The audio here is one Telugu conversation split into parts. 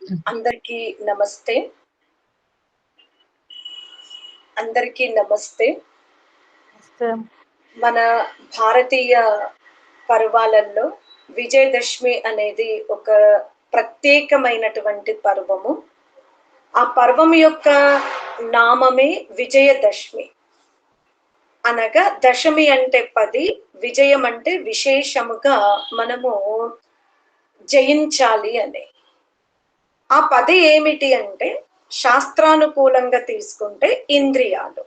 అందరికీ నమస్తే. అందరికీ నమస్తే. మన భారతీయ పర్వాలలో విజయదశమి అనేది ఒక ప్రత్యేకమైనటువంటి పర్వము. ఆ పర్వం యొక్క నామమే విజయదశమి. అనగా దశమి అంటే పది విజయం అంటే విశేషముగా మనము జయించాలి అని. ఆ పది ఏమిటి అంటే శాస్త్రానుకూలంగా తీసుకుంటే ఇంద్రియాలు.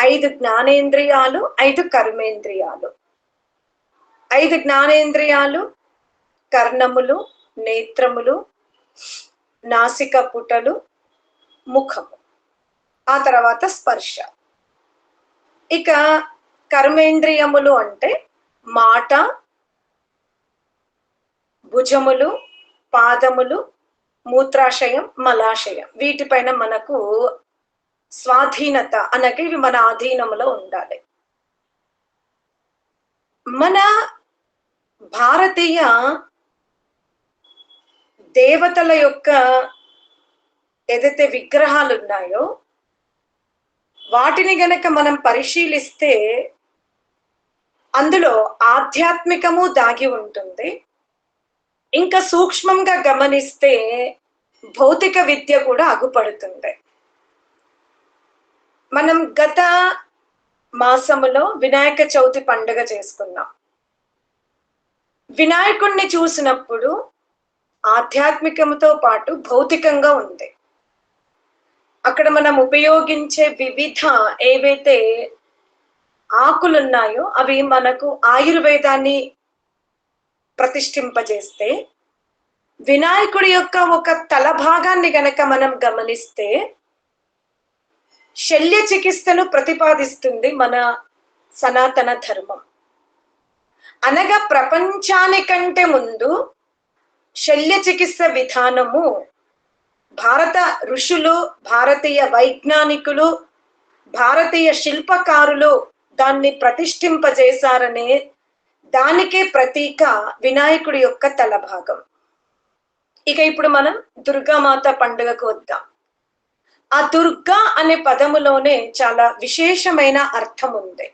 ఐదు జ్ఞానేంద్రియాలు ఐదు కర్మేంద్రియాలు. ఐదు జ్ఞానేంద్రియాలు కర్ణములు నేత్రములు నాసిక పుటలు ముఖము. ఆ తర్వాత స్పర్శ. ఇక కర్మేంద్రియములు అంటే మాట భుజములు పాదములు మూత్రాశయం మలాశయం. వీటిపైన మనకు స్వాధీనత అనగా ఇవి మన ఆధీనంలో ఉండాలి. మన భారతీయ దేవతల యొక్క ఏదైతే విగ్రహాలు ఉన్నాయో వాటిని గనక మనం పరిశీలిస్తే అందులో ఆధ్యాత్మికము దాగి ఉంటుంది. ఇంకా సూక్ష్మంగా గమనిస్తే భౌతిక విద్య కూడా అగుపడుతుంది. మనం గత మాసములో వినాయక చవితి పండుగ చేసుకున్నాం. వినాయకుణ్ణి చూసినప్పుడు ఆధ్యాత్మికముతో పాటు భౌతికంగా ఉంది. అక్కడ మనం ఉపయోగించే వివిధ ఏవైతే ఆకులున్నాయో అవి మనకు ఆయుర్వేదాన్ని ప్రతిష్ఠింపజేస్తే వినాయకుడి యొక్క ఒక తల భాగాన్ని గనక మనం గమనిస్తే శల్య చికిత్సను ప్రతిపాదిస్తుంది మన సనాతన ధర్మం. అనగా ప్రపంచానికంటే ముందు శల్య చికిత్స విధానము భారత ఋషులు భారతీయ వైజ్ఞానికులు భారతీయ శిల్పకారులు దాన్ని ప్రతిష్ఠింపజేశారనే దానికే ప్రతీక వినాయకుడి యొక్క తల భాగం ఇక ఇప్పుడు మనం దుర్గామాత పండుగకు వద్దాం. ఆ దుర్గా అనే పదములోనే చాలా విశేషమైన అర్థం ఉంది.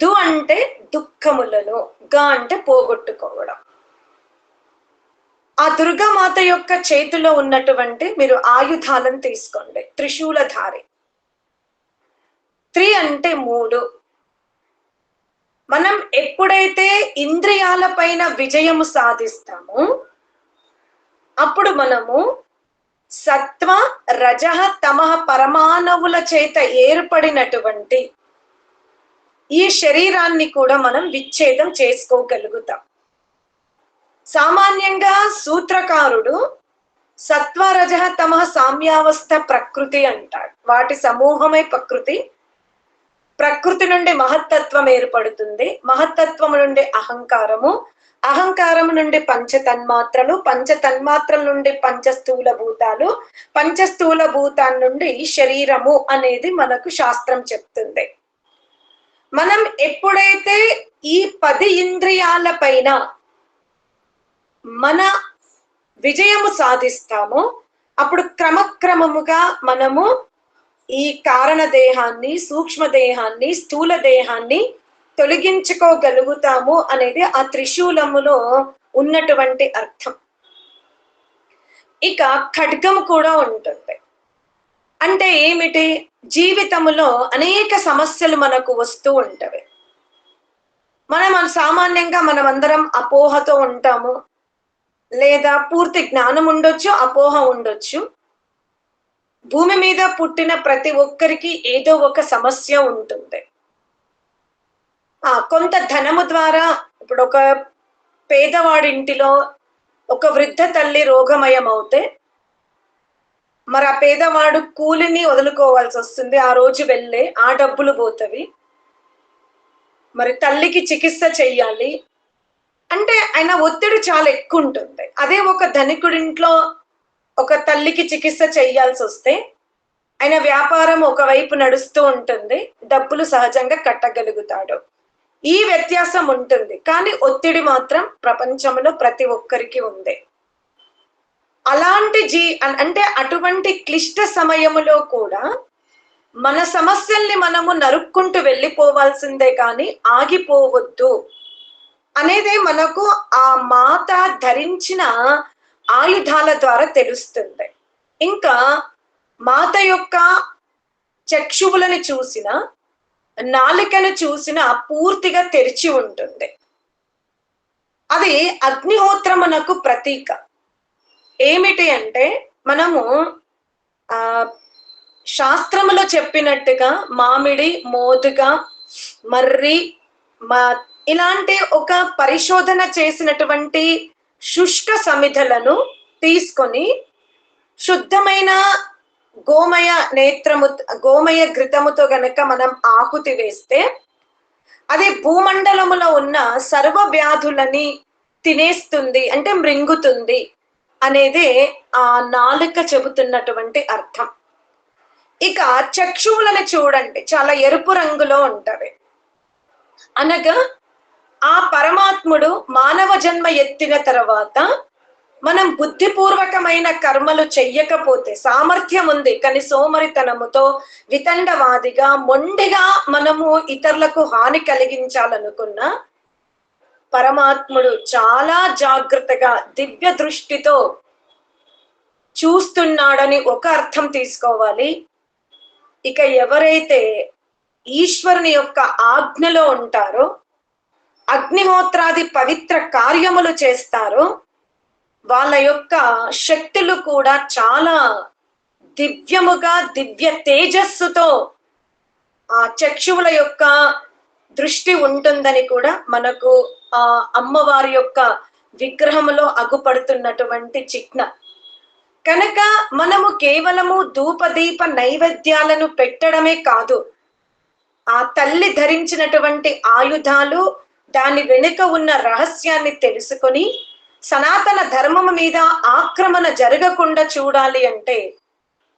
దు అంటే దుఃఖములను గా అంటే పోగొట్టుకోవడం. ఆ దుర్గామాత యొక్క చేతిలో ఉన్నటువంటి మీరు ఆయుధాలను తీసుకోండి. త్రిశూలధారి. త్రి అంటే మూడు మనం ఎప్పుడైతే ఇంద్రియాల పైన విజయము సాధిస్తామో అప్పుడు మనము సత్వ రజ తమ పరమాణవుల చేత ఏర్పడినటువంటి ఈ శరీరాన్ని కూడా మనం విచ్ఛేదం చేసుకోగలుగుతాం. సామాన్యంగా సూత్రకారుడు సత్వరజ తమ సామ్యావస్థ ప్రకృతి అంటాడు. వాటి సమూహమే ప్రకృతి ప్రకృతి నుండి మహత్తత్వం ఏర్పడుతుంది. మహత్తత్వం నుండి అహంకారము అహంకారం నుండి పంచ తన్మాత్రలు పంచ తన్మాత్రల నుండి పంచ స్థూల భూతాలు పంచ స్థూల భూతాల నుండి శరీరము అనేది మనకు శాస్త్రం చెప్తుంది. మనం ఎప్పుడైతే ఈ పది ఇంద్రియాల పైన మన విజయము సాధిస్తామో అప్పుడు క్రమక్రమముగా మనము ఈ కారణ దేహాన్ని సూక్ష్మ దేహాన్ని స్థూల దేహాన్ని తొలగించుకోగలుగుతాము అనేది ఆ త్రిశూలములో ఉన్నటువంటి అర్థం. ఇక ఖడ్గం కూడా ఉంటుంది. అంటే ఏమిటి? జీవితములో అనేక సమస్యలు మనకు వస్తూ ఉంటవి. మనం సామాన్యంగా మనం అందరం అపోహతో ఉంటాము. లేదా పూర్తి జ్ఞానం ఉండొచ్చు అపోహ ఉండొచ్చు. భూమి మీద పుట్టిన ప్రతి ఒక్కరికి ఏదో ఒక సమస్య ఉంటుంది. ఆ కొంత ధనము ద్వారా ఇప్పుడు ఒక పేదవాడి ఇంటిలో ఒక వృద్ధ తల్లి రోగమయం అవుతే మరి ఆ పేదవాడు కూలిని వదులుకోవాల్సి వస్తుంది. ఆ రోజు వెళ్ళే ఆ డబ్బులు పోతవి. మరి తల్లికి చికిత్స చెయ్యాలి. అంటే ఆయన ఒత్తిడి చాలా ఎక్కువ ఉంటుంది. అదే ఒక ధనికుడింట్లో ఒక తల్లికి చికిత్స చేయాల్సి వస్తే ఆయన వ్యాపారం ఒకవైపు నడుస్తూ ఉంటుంది డబ్బులు సహజంగా కట్టగలుగుతాడు. ఈ వ్యత్యాసం ఉంటుంది. కానీ ఒత్తిడి మాత్రం ప్రపంచంలో ప్రతి ఒక్కరికి ఉంది. అలాంటి జీ అంటే అటువంటి క్లిష్ట సమయములో కూడా మన సమస్యల్ని మనము నరుక్కుంటూ వెళ్ళిపోవాల్సిందే కానీ ఆగిపోవద్దు. అనేది మనకు ఆ మాత ధరించిన ఆయుధాల ద్వారా తెలుస్తుంది. ఇంకా మాత యొక్క చక్షువులను చూసిన నాలికను చూసిన పూర్తిగా తెరిచి ఉంటుంది. అది అగ్నిహోత్రమునకు ప్రతీక. ఏమిటి అంటే మనము ఆ శాస్త్రములో చెప్పినట్టుగా మామిడి మోదుగా మర్రి మా ఇలాంటి ఒక పరిశోధన చేసినటువంటి శుష్క సమిధలను తీసుకొని శుద్ధమైన గోమయ నేత్రము గోమయ ఘృతముతో గనక మనం ఆహుతి వేస్తే అది భూమండలములో ఉన్న సర్వ వ్యాధులని తినేస్తుంది అంటే మృంగుతుంది అనేది ఆ నాలుక చెబుతున్నటువంటి అర్థం. ఇక చక్షువులను చూడండి చాలా ఎరుపు రంగులో ఉంటవి. అనగా ఆ పరమాత్ముడు మానవ జన్మ ఎత్తిన తర్వాత మనం బుద్ధిపూర్వకమైన కర్మలు చెయ్యకపోతే సామర్థ్యం ఉంది. కానీ సోమరితనముతో వితండవాదిగా మొండిగా మనము ఇతరులకు హాని కలిగించాలనుకున్నా పరమాత్ముడు చాలా జాగ్రత్తగా దివ్య దృష్టితో చూస్తున్నాడని ఒక అర్థం తీసుకోవాలి. ఇక ఎవరైతే ఈశ్వరుని యొక్క ఆజ్ఞలో ఉంటారో అగ్నిహోత్రాది పవిత్ర కార్యములు చేస్తారో. వాళ్ళ యొక్క శక్తులు కూడా చాలా దివ్యముగా దివ్య తేజస్సుతో ఆ చక్షువుల యొక్క దృష్టి ఉంటుందని కూడా మనకు ఆ అమ్మవారి యొక్క విగ్రహములో అగుపడుతున్నటువంటి చిహ్న. కనుక మనము కేవలము ధూపదీప నైవేద్యాలను పెట్టడమే కాదు ఆ తల్లి ధరించినటువంటి ఆయుధాలు దాని వెనుక ఉన్న రహస్యాన్ని తెలుసుకొని సనాతన ధర్మము మీద ఆక్రమణ జరగకుండా చూడాలి అంటే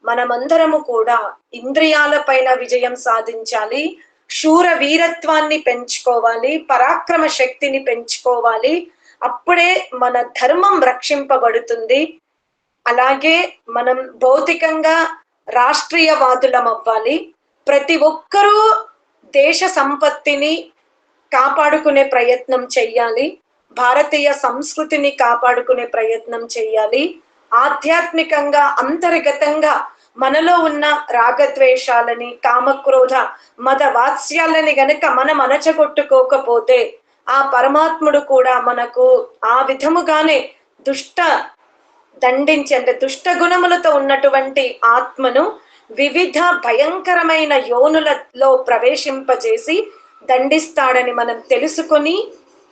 మనమందరము కూడా ఇంద్రియాలపైన విజయం సాధించాలి శూర వీరత్వాన్ని పెంచుకోవాలి పరాక్రమ శక్తిని పెంచుకోవాలి. అప్పుడే మన ధర్మం రక్షింపబడుతుంది. అలాగే మనం భౌతికంగా రాష్ట్రీయవాదులం అవ్వాలి ప్రతి ఒక్కరూ దేశ సంపత్తిని కాపాడుకునే ప్రయత్నం చెయ్యాలి. భారతీయ సంస్కృతిని కాపాడుకునే ప్రయత్నం చెయ్యాలి. ఆధ్యాత్మికంగా అంతర్గతంగా మనలో ఉన్న రాగద్వేషాలని కామక్రోధ మద వాత్స్యాలని గనక మనం అణచగొట్టుకోకపోతే ఆ పరమాత్ముడు కూడా మనకు ఆ విధముగానే దుష్ట దండించి అంటే దుష్ట గుణములతో ఉన్నటువంటి ఆత్మను వివిధ భయంకరమైన యోనులలో ప్రవేశింపజేసి దండిస్తాడని మనం తెలుసుకొని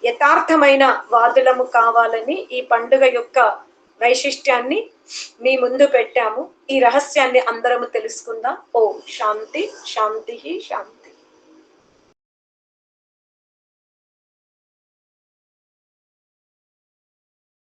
యథార్థమైన వాదులము కావాలని ఈ పండుగ యొక్క వైశిష్ట్యాన్ని మీ ముందు పెట్టాము. ఈ రహస్యాన్ని అందరము తెలుసుకుందాం. ఓ శాంతి శాంతి శాంతి.